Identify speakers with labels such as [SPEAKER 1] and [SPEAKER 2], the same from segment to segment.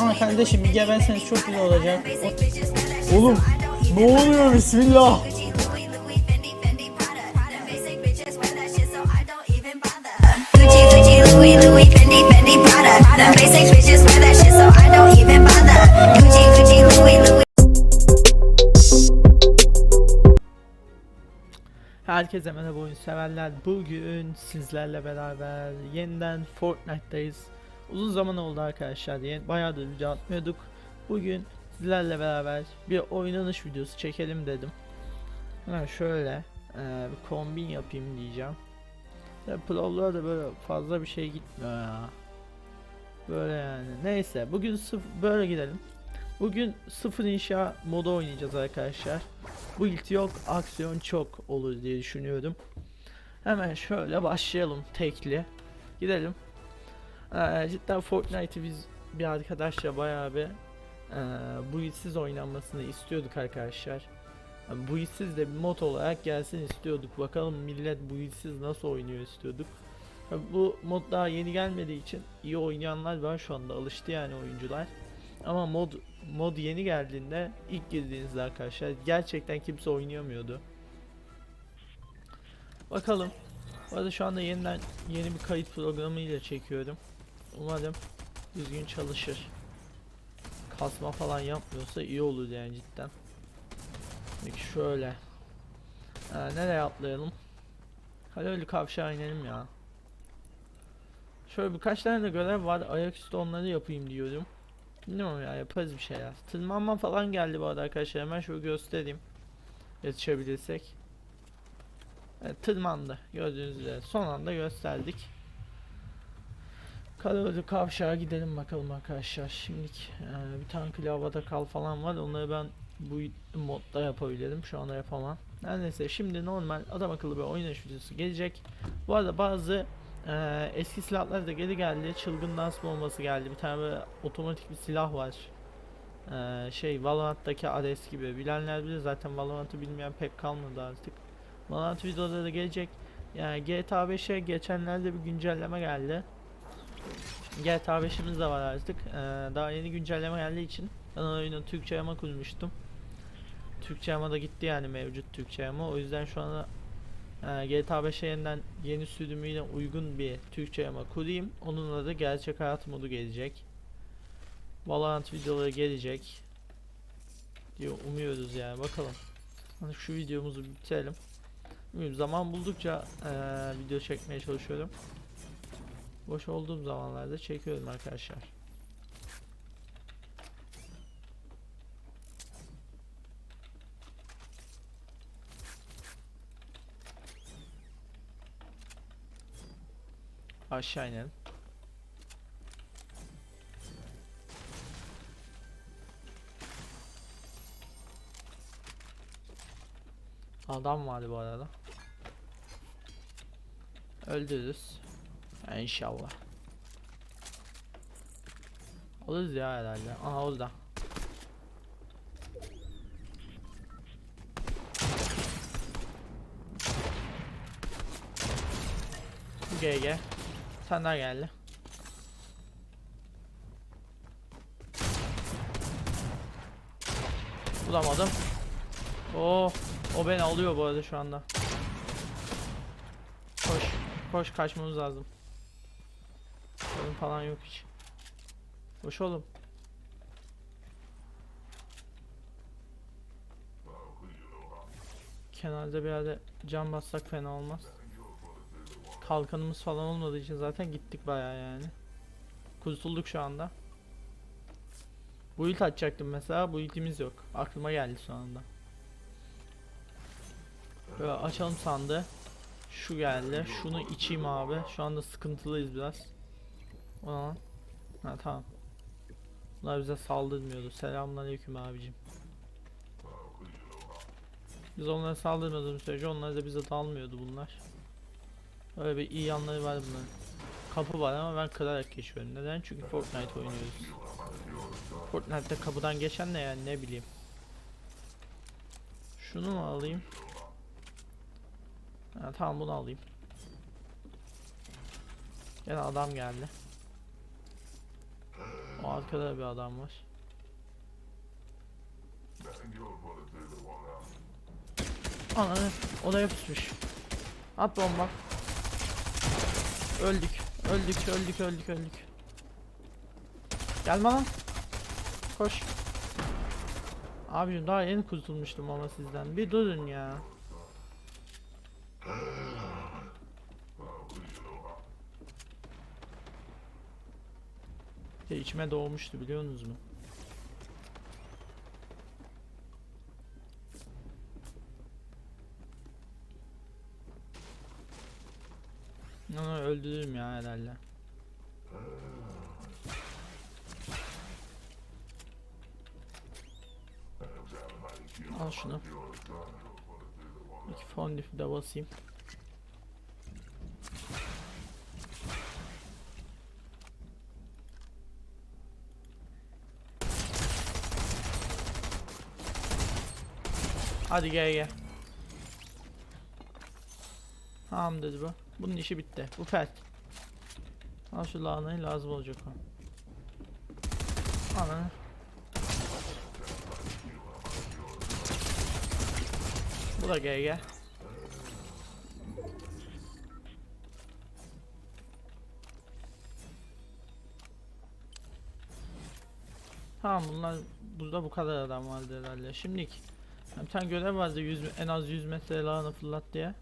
[SPEAKER 1] Ama kardeşim bir geberseniz çok güzel olacak. Oğlum ne oluyor bismillah. Herkese merhaba oyun severler. Bugün sizlerle beraber yeniden Fortnite'dayız. Uzun zaman oldu arkadaşlar. Yeni, bayağıdır video atmıyorduk. Bugün sizlerle beraber bir oynanış videosu çekelim dedim. Hemen şöyle eee, bir kombin yapayım diyeceğim. Ya Prov'lara da böyle fazla bir şey gitmiyor ya. Böyle yani. Neyse bugün sıfır böyle gidelim. Bugün sıfır inşa modu oynayacağız arkadaşlar. Bu ilk yok aksiyon çok olur diye düşünüyorum. Hemen şöyle başlayalım tekli. Gidelim. Ee, cidden Fortnite'ı biz bir arkadaşla bayağı bir e, bu ilsiz oynanmasını istiyorduk arkadaşlar. Yani bu ilsiz de bir mod olarak gelsin istiyorduk. Bakalım millet bu ilsiz nasıl oynuyor istiyorduk. Bu mod daha yeni gelmediği için iyi oynayanlar var şu anda alıştı yani oyuncular. Ama mod mod yeni geldiğinde ilk girdiğinizde arkadaşlar gerçekten kimse oynayamıyordu. Bakalım. Bu arada şu anda yeniden yeni bir kayıt programı ile çekiyorum. Umarım düzgün çalışır. Kasma falan yapmıyorsa iyi olur yani cidden. Peki şöyle. Ee, nereye atlayalım? Öyle kavşağa inelim ya. Şöyle birkaç tane de görev var. Ayaküstü onları yapayım diyorum. Bilmiyorum ya yaparız bir şeyler. Tırmanma falan geldi bu arada arkadaşlar. Hemen şöyle göstereyim. Yetişebilirsek. Evet, tırmandı. Gördüğünüz üzere. Son anda gösterdik. Karaölü kavşağa gidelim bakalım arkadaşlar. Şimdilik e, bir tane klavada kal falan var. Onları ben bu modda yapabilirim. Şu anda yapamam. Her neyse şimdi normal adam akıllı bir oynanış videosu gelecek. Bu arada bazı ee, eski silahlar da geri geldi. Çılgın dans bombası geldi. Bir tane böyle otomatik bir silah var. Ee, şey Valorant'taki Ares gibi. Bilenler bilir zaten Valorant'ı bilmeyen pek kalmadı artık. Valorant videoda da gelecek. Yani GTA 5'e geçenlerde bir güncelleme geldi. GTA 5'imiz de var artık. Ee, daha yeni güncelleme geldiği için ben oyunu Türkçe yama kurmuştum. Türkçe yama da gitti yani mevcut Türkçe yama. O yüzden şu anda ee, GTA 5'e yeniden yeni sürümüyle uygun bir Türkçe yama kurayım. Onunla da gerçek hayat modu gelecek. Valorant videoları gelecek. Diye umuyoruz yani bakalım. Hani şu videomuzu bitirelim. Bilmiyorum, zaman buldukça eee, video çekmeye çalışıyorum. Boş olduğum zamanlarda çekiyorum arkadaşlar. Aşağı inelim. Adam vardı bu arada. Öldürürüz. Ya inşallah. Oluruz ya herhalde. Aha orada. GG. Daha geldi. Bulamadım. Oh, o beni alıyor bu arada şu anda. Koş, koş kaçmamız lazım. Sorun falan yok hiç. Koş oğlum. Kenarda bir yerde cam bassak fena olmaz. Kalkanımız falan olmadığı için zaten gittik bayağı yani. Kurtulduk şu anda. Bu ult açacaktım mesela. Bu ultimiz yok. Aklıma geldi şu anda. Böyle açalım sandı. Şu geldi. Şunu içeyim abi. Şu anda sıkıntılıyız biraz. O. Ha tamam. Bunlar bize saldırmıyordu. Selamünaleyküm abicim. Biz onlara saldırmadığımız sürece onlar da bize dalmıyordu bunlar. Öyle bir iyi yanları var bunların. Kapı var ama ben kırarak geçiyorum. Neden? Çünkü Fortnite oynuyoruz. Fortnite'de kapıdan geçen ne yani ne bileyim. Şunu mu alayım? Ha, tamam bunu alayım. Gene adam geldi. Arkada bir adam var. Ananı odaya pusmuş. At bomba. Öldük. Öldük, öldük, öldük, öldük. Gelme lan. Koş. Abicim daha yeni kurtulmuştum ama sizden. Bir durun ya. Ya içime doğmuştu biliyorsunuz mu? Onu öldürürüm ya herhalde. Al şunu. İki fondifi de basayım. Hadi gel gel. Tamam dedi bu. Bunun işi bitti. Bu fert. Al şu lahanayı lazım olacak o. Ananı. Bu da gel. Tamam bunlar burada bu kadar adam vardı herhalde. Şimdilik bir tane görev vardı 100, en az 100 metre lahana fırlat diye.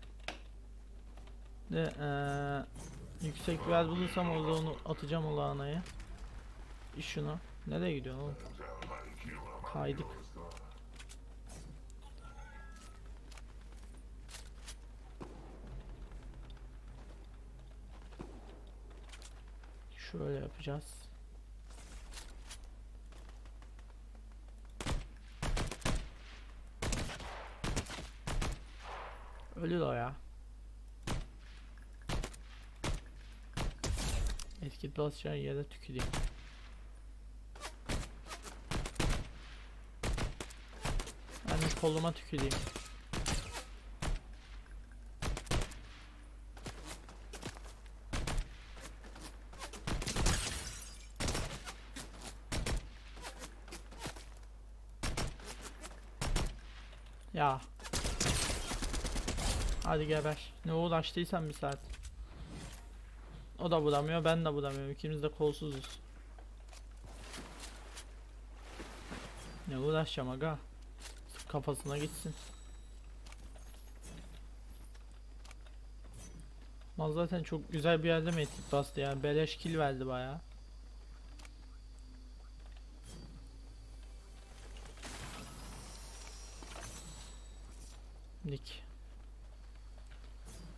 [SPEAKER 1] De eee yüksek bir yer bulursam orada onu atacağım o lahanayı. İş şunu. Nereye gidiyorsun oğlum? Kaydık. Şöyle yapacağız. Ölür o ya. Etkili basacağı yere tüküreyim. De koluma tüküreyim. Ya. Hadi geber. Ne uğraştıysan bir saat. O da vuramıyor, ben de vuramıyorum. İkimiz de kolsuzuz. Ne uğraşacağım aga? Kafasına gitsin. Mal zaten çok güzel bir yerde metik bastı yani. Beleş kill verdi bayağı. Nick.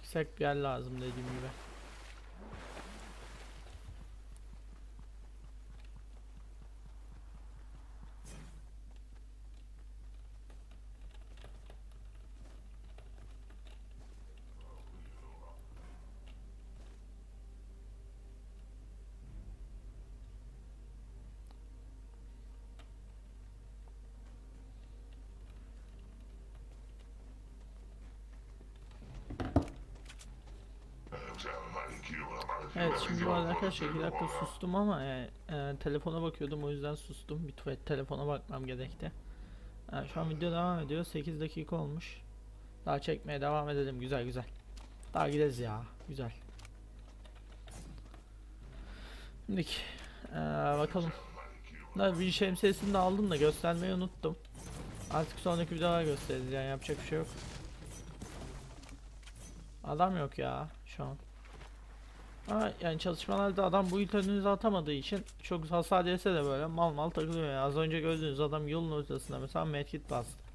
[SPEAKER 1] Yüksek bir yer lazım dediğim gibi. Evet şimdi bu arada arkadaşlar 2 dakika sustum ama yani, e, telefona bakıyordum o yüzden sustum. Bir tuvalet telefona bakmam gerekti. Yani şu an video devam ediyor. 8 dakika olmuş. Daha çekmeye devam edelim. Güzel güzel. Daha gideriz ya. Güzel. Şimdi e, bakalım. Da bir şemsiyesini de aldım da göstermeyi unuttum. Artık sonraki videolar gösteririz yani yapacak bir şey yok. Adam yok ya şu an. Ama yani çalışmalarda adam bu önünüze atamadığı için çok hasar yese de böyle mal mal takılıyor ya. Az önce gördüğünüz adam yolun ortasında mesela medkit bastı.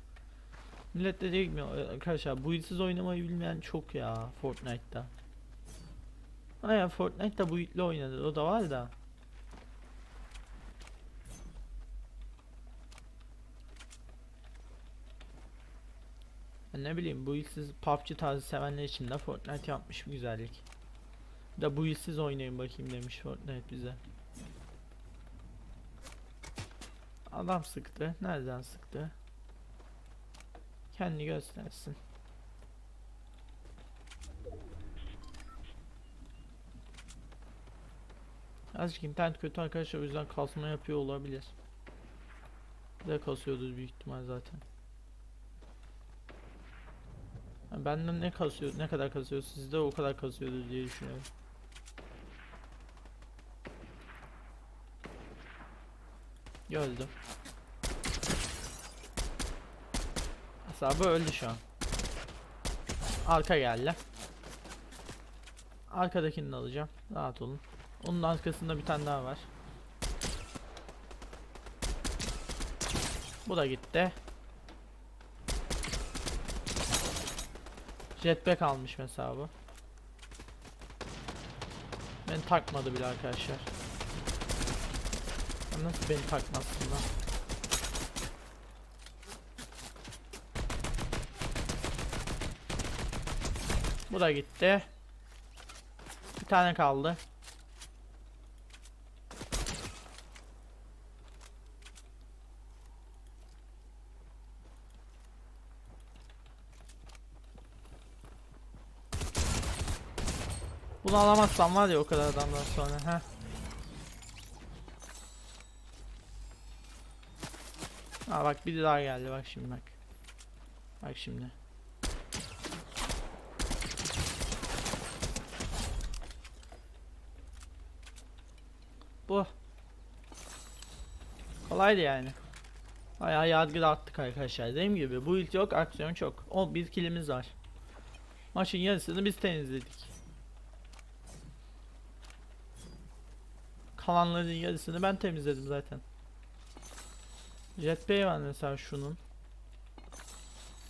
[SPEAKER 1] Millet de değil mi arkadaşlar bu ilsiz oynamayı bilmeyen çok ya Fortnite'da. Ha ya Fortnite'da bu itle oynadı o da var da. Ne bileyim bu ilsiz PUBG tarzı sevenler için de Fortnite yapmış bir güzellik. De bu ilsiz oynayın bakayım demiş Fortnite bize. Adam sıktı. Nereden sıktı? Kendi göstersin. Azıcık internet kötü arkadaşlar o yüzden kasma yapıyor olabilir. Bir de kasıyordur büyük ihtimal zaten. Benden ne kasıyor, ne kadar kasıyor sizde o kadar kasıyordur diye düşünüyorum. Gördüm. Hesabı öldü şu an. Arka geldi. Arkadakini alacağım. Rahat olun. Onun arkasında bir tane daha var. Bu da gitti. Jetpack almış mesela bu. Beni takmadı bile arkadaşlar. Nasıl beni takmazsın lan? Bu da gitti. Bir tane kaldı. Bunu alamazsam var ya o kadar adamdan sonra. Heh. Aa bak biri daha geldi bak şimdi bak. Bak şimdi. Bu. Kolaydı yani. Bayağı yargı attık arkadaşlar. Dediğim gibi bu ilk yok aksiyon çok. O bir kilimiz var. Maçın yarısını biz temizledik. Kalanların yarısını ben temizledim zaten. Jetpack var mesela şunun.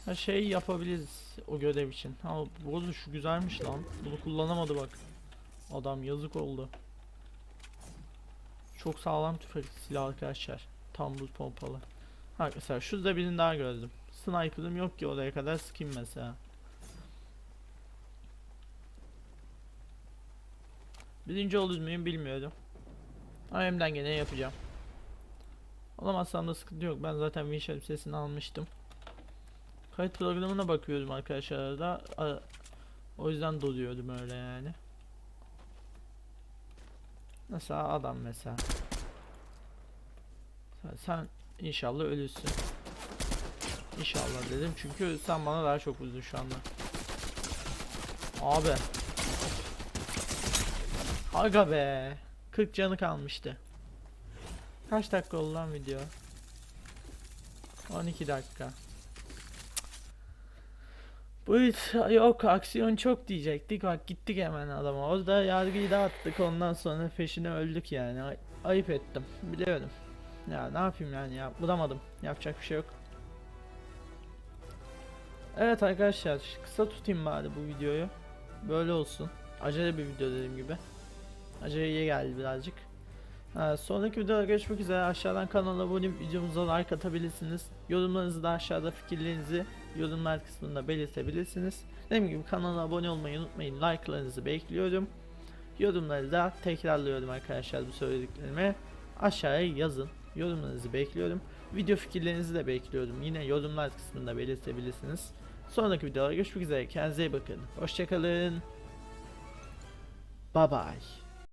[SPEAKER 1] Her şeyi yapabiliriz o görev için. Ha arada şu güzelmiş lan. Bunu kullanamadı bak. Adam yazık oldu. Çok sağlam tüfek silah arkadaşlar. Tam buz pompalı. Ha mesela şurada birini daha gördüm. Sniper'ım yok ki oraya kadar sıkayım mesela. Birinci olur muyum bilmiyorum. Ama elimden gene yapacağım. Olamazsam da sıkıntı yok. Ben zaten Winship sesini almıştım. Kayıt programına bakıyorum arkadaşlar da. O yüzden doluyordum öyle yani. Mesela adam mesela. Sen, sen inşallah ölürsün. İnşallah dedim çünkü sen bana daha çok vurdun şu anda. Abi. Aga be. 40 canı kalmıştı. Kaç dakika oldu lan video? 12 dakika. Bu hiç yok aksiyon çok diyecektik. Bak gittik hemen adama. Orada yargıyı dağıttık ondan sonra peşine öldük yani. Ay- ayıp ettim. Biliyorum. Ya ne yapayım yani? Ya bulamadım. Yapacak bir şey yok. Evet arkadaşlar kısa tutayım bari bu videoyu. Böyle olsun. Acele bir video dediğim gibi. Aceleye geldi birazcık sonraki videoda görüşmek üzere aşağıdan kanala abone olup videomuza like atabilirsiniz yorumlarınızı da aşağıda fikirlerinizi yorumlar kısmında belirtebilirsiniz. Dediğim gibi kanala abone olmayı unutmayın. Like'larınızı bekliyorum. Yorumları da tekrarlıyorum arkadaşlar bu söylediklerimi. Aşağıya yazın. Yorumlarınızı bekliyorum. Video fikirlerinizi de bekliyorum. Yine yorumlar kısmında belirtebilirsiniz. Sonraki videoda görüşmek üzere. Kendinize iyi bakın. Hoşçakalın. Bye bye.